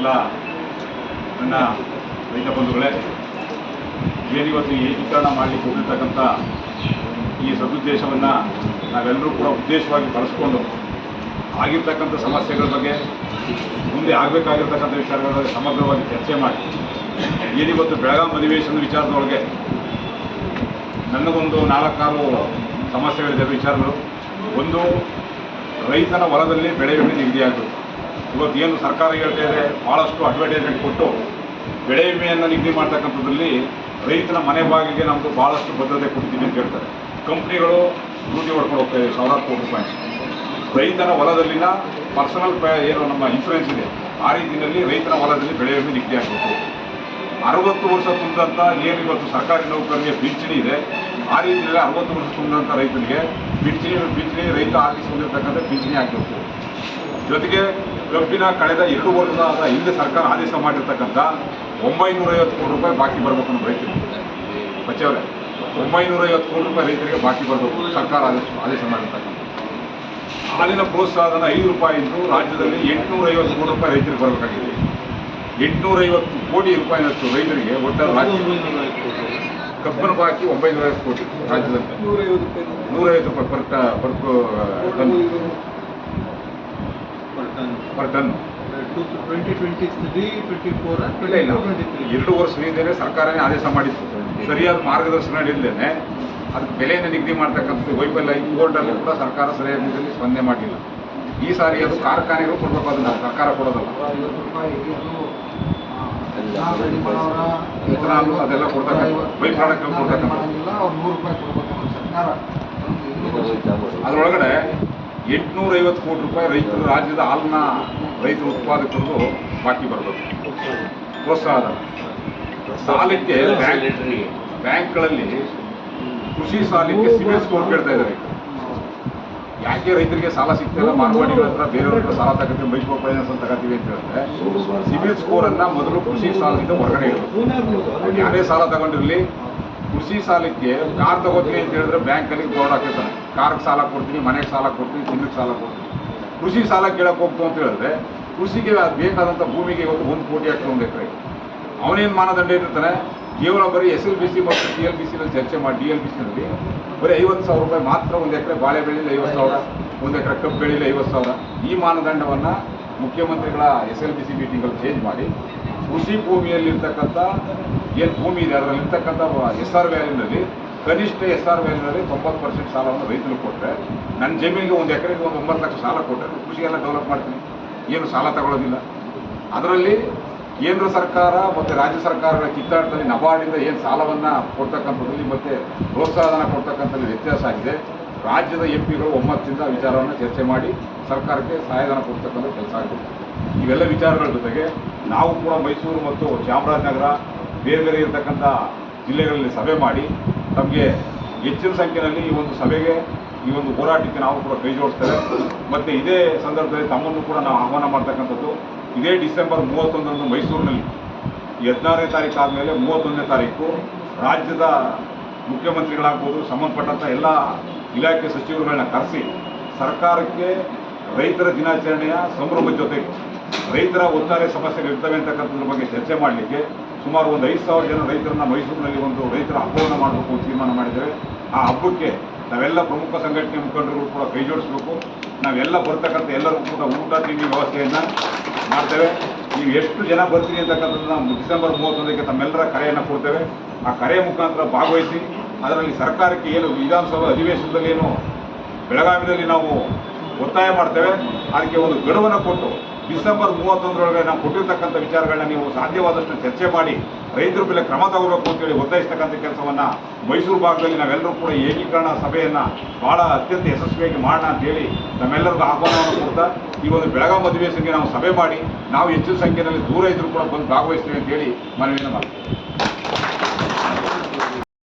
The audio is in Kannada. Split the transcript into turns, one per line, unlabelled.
ಎಲ್ಲ ನನ್ನ ರೈತ ಬಂಧುಗಳೇ ಏನಿವತ್ತು ಏಕೀಕರಣ ಮಾಡಲಿಕ್ಕೆ ಹೋಗಿರ್ತಕ್ಕಂಥ ಈ ಸದುದ್ದೇಶವನ್ನು ನಾವೆಲ್ಲರೂ ಕೂಡ ಉದ್ದೇಶವಾಗಿ ಬಳಸ್ಕೊಂಡು ಆಗಿರ್ತಕ್ಕಂಥ ಸಮಸ್ಯೆಗಳ ಬಗ್ಗೆ ಮುಂದೆ ಆಗಬೇಕಾಗಿರ್ತಕ್ಕಂಥ ವಿಚಾರಗಳ ಬಗ್ಗೆ ಸಮಗ್ರವಾಗಿ ಚರ್ಚೆ ಮಾಡಿ. ಏನಿವತ್ತು ಬೆಳಗಾಂ ಅಧಿವೇಶನದ ವಿಚಾರದೊಳಗೆ ನನಗೊಂದು ನಾಲ್ಕಾರು ಸಮಸ್ಯೆಗಳಿದೆ, ವಿಚಾರಗಳು. ಒಂದು ರೈತನ ಹೊಲದಲ್ಲಿ ಬೆಳೆ ವಿಮೆ ನಿಗದಿಯಾಗಬೇಕು. ಇವತ್ತು ಏನು ಸರ್ಕಾರ ಹೇಳ್ತಾ ಇದೆ ಭಾಳಷ್ಟು ಅಡ್ವರ್ಟೈಸ್ಮೆಂಟ್ ಕೊಟ್ಟು ಬೆಳೆ ವಿಮೆಯನ್ನು ನಿಗದಿ ಮಾಡ್ತಕ್ಕಂಥದ್ರಲ್ಲಿ ರೈತನ ಮನೆ ಭಾಗಿಗೆ ನಮ್ಮದು ಭಾಳಷ್ಟು ಭದ್ರತೆ ಕೊಡ್ತೀವಿ ಅಂತ ಹೇಳ್ತಾರೆ. ಕಂಪ್ನಿಗಳು ಡ್ಯೂಟಿ ಹೊಡ್ಕೊಂಡು ಹೋಗ್ತಾ ಇದೆ ಸಾವಿರಾರು ಕೋಟಿ ರೂಪಾಯಿ. ರೈತನ ಹೊಲದಲ್ಲಿನ ಪರ್ಸನಲ್ ಏನು ನಮ್ಮ ಇನ್ಶೂರೆನ್ಸ್ ಇದೆ, ಆ ರೀತಿಯಲ್ಲಿ ರೈತನ ಹೊಲದಲ್ಲಿ ಬೆಳೆ ವಿಮೆ ನಿಗದಿ ಆಗಬೇಕು. ಅರವತ್ತು ವರ್ಷ ತುಂಬಿದಂಥ ಏನು ಇವತ್ತು ಸರ್ಕಾರಿ ನೌಕರರಿಗೆ ಪಿಂಚಣಿ ಇದೆ, ಆ ರೀತಿಯಲ್ಲಿ ಅರವತ್ತು ವರ್ಷ ತುಂಬಿದಂಥ ರೈತರಿಗೆ ಪಿಂಚಣಿ ಪಿಂಚಣಿ ರೈತ ಹಾಕಿಸ್ಕೊಂಡಿರ್ತಕ್ಕಂಥ ಪಿಂಚಣಿ ಆಗಬೇಕು. ಜೊತೆಗೆ ಕಬ್ಬಿನ ಕಳೆದ ಎರಡು ವರ್ಷದ ಹಿಂದೆ ಸರ್ಕಾರ ಆದೇಶ ಮಾಡಿರ್ತಕ್ಕಂಥ ಒಂಬೈನೂರೈವತ್ತು ಕೋಟಿ ರೂಪಾಯಿ ಬಾಕಿ ಬರಬೇಕು ನಮ್ಮ ರೈತರು ಬಚ್ಚವರೇ ಒಂಬೈನೂರೈವತ್ತು ಕೋಟಿ ರೂಪಾಯಿ ರೈತರಿಗೆ ಬಾಕಿ ಬರಬೇಕು ಸರ್ಕಾರ ಆದೇಶ ಆದೇಶ ಮಾಡಿರ್ತಕ್ಕಂಥ. ಹಾಲಿನ ಪ್ರೋತ್ಸಾಹನ ಐದು ರೂಪಾಯಿಯಿಂದ ರಾಜ್ಯದಲ್ಲಿ ಎಂಟುನೂರೈವತ್ತು ಕೋಟಿ ರೂಪಾಯಿ ರೈತರಿಗೆ ಬರಬೇಕಾಗಿದೆ. ಎಂಟುನೂರೈವತ್ತು ಕೋಟಿ ರೂಪಾಯಿನಷ್ಟು ರೈತರಿಗೆ ಒಟ್ಟಾರೆ ರಾಜ್ಯ ಕಬ್ಬಿನ ಬಾಕಿ ಒಂಬೈನೂರೈವತ್ತು ಕೋಟಿ ರಾಜ್ಯದಲ್ಲಿ.
ನೂರೈವತ್ತು ರೂಪಾಯಿ
ರೂಪಾಯಿ per per per ton
twenty twenty three twenty four
ಇಲ್ಲ ಇಲ್ಲ. ಎರಡು ವರ್ಷ ಹಿಂದೆ ಸರ್ಕಾರನೇ ಆದೇಶ ಮಾಡಿತ್ತು. ಸರಿಯಾದ ಮಾರ್ಗದರ್ಶನ ಇಲ್ಲದೇನೆ ಅದಕ್ಕೆ ಬೆಲೆಯನ್ನು ನಿಗದಿ ಮಾಡ್ತಕ್ಕಂಥದ್ದು ವೈಫಲ್ಯ ಈ ಕೋರ್ಟಲ್ಲಿ ಕೂಡ ಸರ್ಕಾರ ಸರಿಯಾದ ರೀತಿಯಲ್ಲಿ ಸ್ಪಂದನೆ ಮಾಡಿಲ್ಲ. ಈ ಸಾರಿ ಅದು ಕಾರ್ಖಾನೆಗಳು ಕೊಡಬೇಕು ಅದನ್ನ ಸರ್ಕಾರ ಕೊಡೋದಲ್ಲ. ಎಥನಾಲ್ ಅದೆಲ್ಲ ಕೊಡ್ತಕ್ಕಂಥ ಬೈ ಪ್ರಾಡಕ್ಟ್ ಕೊಡ್ತಕ್ಕಂಥ
ಅವ್ರು ನೂರು ರೂಪಾಯಿ ಕೊಡ್ಬೇಕು ಅನ್ನೋ ಸರ್ಕಾರ.
ಅದರೊಳಗಡೆ ಎಂಟುನೂರೈವತ್ತು ಕೋಟಿ ರೂಪಾಯಿ ರೈತರು ರಾಜ್ಯದ ಹಾಲನ್ನ ರೈತರು ಉತ್ಪಾದಕರು ಬಾಕಿ ಬರಬೇಕು. ಪ್ರೋತ್ಸಾಹ ಸಾಲಕ್ಕೆ ಬ್ಯಾಂಕ್, ಬ್ಯಾಂಕ್ಗಳಲ್ಲಿ ಕೃಷಿ ಸಾಲಕ್ಕೆ ಸಿಬಿಲ್ ಸ್ಕೋರ್ ಕೇಳ್ತಾ ಇದ್ದಾರೆ. ಯಾಕೆ ರೈತರಿಗೆ ಸಾಲ ಸಿಗ್ತಿಲ್ಲ ಮಾರ್ವಾಡಿಗಳ ಹತ್ರ ಬೇರೆಯವ್ರ ಸಾಲ ತಗೋತೀವಿ ಮೈಕ್ರೋ ಫೈನಾನ್ಸ್ ಅಂತ ತಗೋತೀವಿ ಅಂತ ಹೇಳಿದ್ರೆ ಸಿಬಿಲ್ ಸ್ಕೋರ್ ಅನ್ನ ಮೊದಲು ಕೃಷಿ ಸಾಲದಿಂದ ಹೊರಗಡೆ ಇಡಬೇಕು. ಯಾರೇ ಸಾಲ ತಗೊಂಡಿರಲಿ ಕೃಷಿ ಸಾಲಕ್ಕೆ ಕಾರ್ ತಗೋತೀನಿ ಅಂತ ಹೇಳಿದ್ರೆ ಬ್ಯಾಂಕಲ್ಲಿ ಬೋರ್ಡ್ ಹಾಕಿರ್ತಾನೆ ಕಾರ್ಗೆ ಸಾಲ ಕೊಡ್ತೀನಿ, ಮನೆಗೆ ಸಾಲ ಕೊಡ್ತೀನಿ ತಿನ್ನಕ್ಕೆ ಸಾಲ ಕೊಡ್ತೀನಿ. ಕೃಷಿ ಸಾಲ ಕೇಳಕ್ಕೆ ಹೋಗ್ತು ಅಂತ ಹೇಳಿದ್ರೆ ಕೃಷಿಗೆ ಬೇಕಾದಂಥ ಭೂಮಿಗೆ ಇವತ್ತು ಒಂದು ಕೋಟಿ ಹಾಕಿ ಒಂದು ಅವನೇನು ಮಾನದಂಡ ಇರ್ತಾನೆ ಕೇವಲ ಬರೀ ಎಸ್ ಎಲ್ ಬಿ ಸಿ ಮತ್ತು ಡಿ ಎಲ್ ಬಿ ಸಿನಲ್ಲಿ ಚರ್ಚೆ ಮಾಡಿ ಡಿ ಎಲ್ ಬಿ ಸಿನಲ್ಲಿ ಬರೀ ಐವತ್ತು ಸಾವಿರ ರೂಪಾಯಿ ಮಾತ್ರ ಒಂದು ಎಕರೆ ಬಾಳೆ ಬೆಳೆಯಲ್ಲಿ ಐವತ್ತು ಸಾವಿರ, ಒಂದು ಎಕರೆ ಕಬ್ಬು ಬೆಳೆಯಲ್ಲಿ ಐವತ್ತು ಸಾವಿರ. ಈ ಮಾನದಂಡವನ್ನು ಮುಖ್ಯಮಂತ್ರಿಗಳ ಎಸ್ ಎಲ್ ಬಿ ಸಿ ಮೀಟಿಂಗಲ್ಲಿ ಚೇಂಜ್ ಮಾಡಿ, ಕೃಷಿ ಭೂಮಿಯಲ್ಲಿರ್ತಕ್ಕಂಥ, ಏನು ಭೂಮಿ ಇದೆ, ಅದರಲ್ಲಿ ಇರ್ತಕ್ಕಂಥ ಎಸ್ ಆರ್ ವ್ಯಾಲಿನಲ್ಲಿ ಕನಿಷ್ಠ ಎಸ್ ಆರ್ ವ್ಯಾಲಿನಲ್ಲಿ ತೊಂಬತ್ತು ಪರ್ಸೆಂಟ್ ಸಾಲವನ್ನು ರೈತರು ಕೊಟ್ಟರೆ ನನ್ನ ಜಮೀನಿಗೆ ಒಂದು ಎಕರೆಗೆ ಒಂದು ಒಂಬತ್ತು ಲಕ್ಷ ಸಾಲ ಕೊಟ್ಟರೆ ಕೃಷಿ ಎಲ್ಲ ಡೆವಲಪ್ ಮಾಡ್ತೀನಿ. ಏನು ಸಾಲ ತಗೊಳ್ಳೋದಿಲ್ಲ. ಅದರಲ್ಲಿ ಕೇಂದ್ರ ಸರ್ಕಾರ ಮತ್ತು ರಾಜ್ಯ ಸರ್ಕಾರಗಳ ಕಿತ್ತಾಟದಲ್ಲಿ ನಬಾರ್ಡಿಂದ ಏನು ಸಾಲವನ್ನು ಕೊಡ್ತಕ್ಕಂಥದ್ರಲ್ಲಿ ಮತ್ತು ಪ್ರೋತ್ಸಾಹನ ಕೊಡ್ತಕ್ಕಂಥದ್ದು ವ್ಯತ್ಯಾಸ ಆಗಿದೆ. ರಾಜ್ಯದ ಎಂ ಪಿಗಳು ಒಮ್ಮತದಿಂದ ವಿಚಾರವನ್ನು ಚರ್ಚೆ ಮಾಡಿ ಸರ್ಕಾರಕ್ಕೆ ಸಹಾಯಧನ ಕೊಡ್ತಕ್ಕಂಥ ಕೆಲಸ ಆಗಿದೆ. ಇವೆಲ್ಲ ವಿಚಾರಗಳ ಜೊತೆಗೆ ನಾವು ಕೂಡ ಮೈಸೂರು ಮತ್ತು ಚಾಮರಾಜನಗರ, ಬೇರೆ ಬೇರೆ ಇರತಕ್ಕಂಥ ಜಿಲ್ಲೆಗಳಲ್ಲಿ ಸಭೆ ಮಾಡಿ ತಮಗೆ ಹೆಚ್ಚಿನ ಸಂಖ್ಯೆಯಲ್ಲಿ ಈ ಒಂದು ಸಭೆಗೆ, ಈ ಒಂದು ಹೋರಾಟಕ್ಕೆ ನಾವು ಕೂಡ ಕೈ ಜೋಡಿಸ್ತೇವೆ. ಮತ್ತು ಇದೇ ಸಂದರ್ಭದಲ್ಲಿ ತಮ್ಮನ್ನು ಕೂಡ ನಾವು ಆಹ್ವಾನ ಮಾಡ್ತಕ್ಕಂಥದ್ದು ಇದೇ ಡಿಸೆಂಬರ್ ಮೂವತ್ತೊಂದರಂದು ಮೈಸೂರಿನಲ್ಲಿ. ಹದಿನಾರನೇ ತಾರೀಕು ಆದಮೇಲೆ ಮೂವತ್ತೊಂದನೇ ತಾರೀಕು ರಾಜ್ಯದ ಮುಖ್ಯಮಂತ್ರಿಗಳಾಗ್ಬೋದು, ಸಂಬಂಧಪಟ್ಟಂಥ ಎಲ್ಲ ಇಲಾಖೆ ಸಚಿವರುಗಳನ್ನ ಕರೆಸಿ ಸರ್ಕಾರಕ್ಕೆ ರೈತರ ದಿನಾಚರಣೆಯ ಸಂಭ್ರಮದ ಜೊತೆಗೆ ರೈತರ ಒತ್ತಾರೆ ಸಮಸ್ಯೆಗಳು ಇರ್ತವೆ ಅಂತಕ್ಕಂಥದ್ರ ಬಗ್ಗೆ ಚರ್ಚೆ ಮಾಡಲಿಕ್ಕೆ ಸುಮಾರು ಒಂದು ಐದು ಸಾವಿರ ಜನ ರೈತರನ್ನ ಮೈಸೂರಿನಲ್ಲಿ ಒಂದು ರೈತರ ಹಬ್ಬವನ್ನು ಮಾಡಬೇಕು ಅಂತ ತೀರ್ಮಾನ ಮಾಡಿದ್ದೇವೆ. ಆ ಹಬ್ಬಕ್ಕೆ ನಾವೆಲ್ಲ ಪ್ರಮುಖ ಸಂಘಟನೆ ಮುಖಂಡರು ಕೂಡ ಕೈ ಜೋಡಿಸಬೇಕು. ನಾವೆಲ್ಲ ಬರ್ತಕ್ಕಂಥ ಎಲ್ಲರೂ ಕೂಡ ಊಟ, ತಿಂಡಿ ವ್ಯವಸ್ಥೆಯನ್ನು ಮಾಡ್ತೇವೆ. ನೀವು ಎಷ್ಟು ಜನ ಬರ್ತೀರಿ ನಾವು ಡಿಸೆಂಬರ್ ಮೂವತ್ತೊಂದಕ್ಕೆ ತಮ್ಮೆಲ್ಲರ ಕರೆಯನ್ನು ಕೊಡ್ತೇವೆ. ಆ ಕರೆಯ ಮುಖಾಂತರ ಭಾಗವಹಿಸಿ ಅದರಲ್ಲಿ ಸರ್ಕಾರಕ್ಕೆ ಏನು ವಿಧಾನಸಭಾ ಅಧಿವೇಶನದಲ್ಲಿ ಏನು ಬೆಳಗಾವಿಯಲ್ಲಿ ನಾವು ಒತ್ತಾಯ ಮಾಡ್ತೇವೆ, ಅದಕ್ಕೆ ಒಂದು ಗಡುವನ್ನು ಕೊಟ್ಟು ಡಿಸೆಂಬರ್ ಮೂವತ್ತೊಂದರೊಳಗೆ ನಾವು ಕೊಟ್ಟಿರ್ತಕ್ಕಂಥ ವಿಚಾರಗಳನ್ನ ನೀವು ಸಾಧ್ಯವಾದಷ್ಟು ಚರ್ಚೆ ಮಾಡಿ, ರೈತರ ಮೇಲೆ ಕ್ರಮ ತಗೋಬೇಕು ಅಂತೇಳಿ ಒತ್ತಾಯಿಸ್ತಕ್ಕಂಥ ಕೆಲಸವನ್ನು ಮೈಸೂರು ಭಾಗದಲ್ಲಿ ನಾವೆಲ್ಲರೂ ಕೂಡ ಏಕೀಕರಣ ಸಭೆಯನ್ನು ಭಾಳ ಅತ್ಯಂತ ಯಶಸ್ವಿಯಾಗಿ ಮಾಡೋಣ ಅಂತೇಳಿ ನಮ್ಮೆಲ್ಲರಿಗೂ ಆಹ್ವಾನವನ್ನು ಕೊಡ್ತಾ, ಈ ಒಂದು ಬೆಳಗಾವಿ ಅಧಿವೇಶನಕ್ಕೆ ನಾವು ಸಭೆ ಮಾಡಿ, ನಾವು ಹೆಚ್ಚಿನ ಸಂಖ್ಯೆಯಲ್ಲಿ ದೂರ ಇದ್ದರೂ ಕೂಡ ಬಂದು ಭಾಗವಹಿಸ್ತೀವಿ ಅಂತೇಳಿ ಮನವಿಯನ್ನು ಮಾಡ್ತೀವಿ.